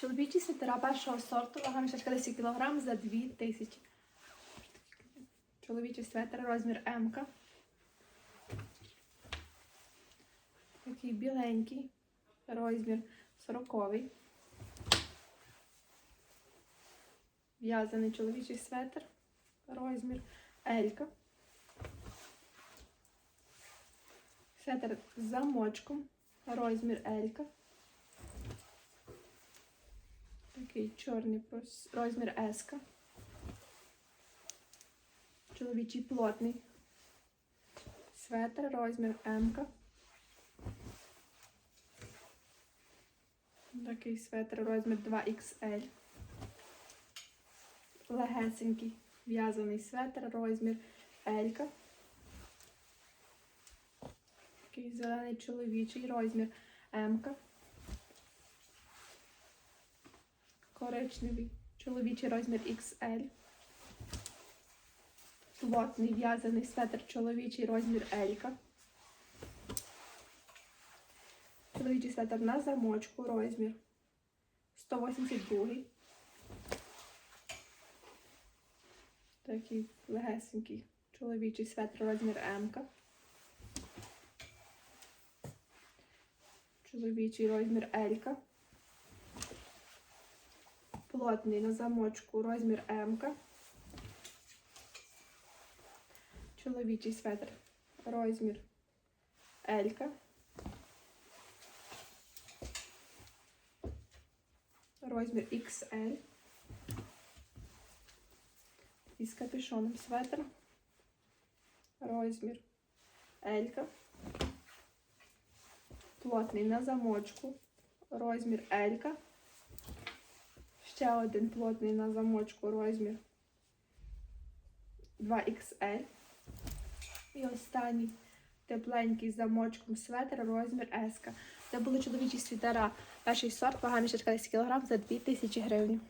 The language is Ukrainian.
Чоловічі свитера першого сорту, вага мішечка 10 кг за 2 тисячі. Чоловічий светр, розмір М. Такий біленький, розмір 40. В'язаний чоловічий светр, розмір L. Светр з замочком, розмір L. Такий чорний розмір S. Чоловічий плотний. Светр, розмір М. Такий светр, розмір 2XL. Легесенький в'язаний светр, розмір L. Такий зелений чоловічий розмір М. Коричневий чоловічий розмір XL. Плотний в'язаний светр чоловічий розмір L. Чоловічий светр на замочку розмір 182. Такий легесенький чоловічий светр розмір М. Чоловічий розмір L. Плотний на замочку розмір М. Чоловічий светр розмір L. Розмір XL. Із капюшоном светр. Розмір L. Плотний на замочку. Розмір L. Ще один плотний на замочку розмір 2XL. І останній тепленький замочком светр розмір S. Це були чоловічі світера. Перший сорт, вага мішечка 10 кг за 2000 гривень.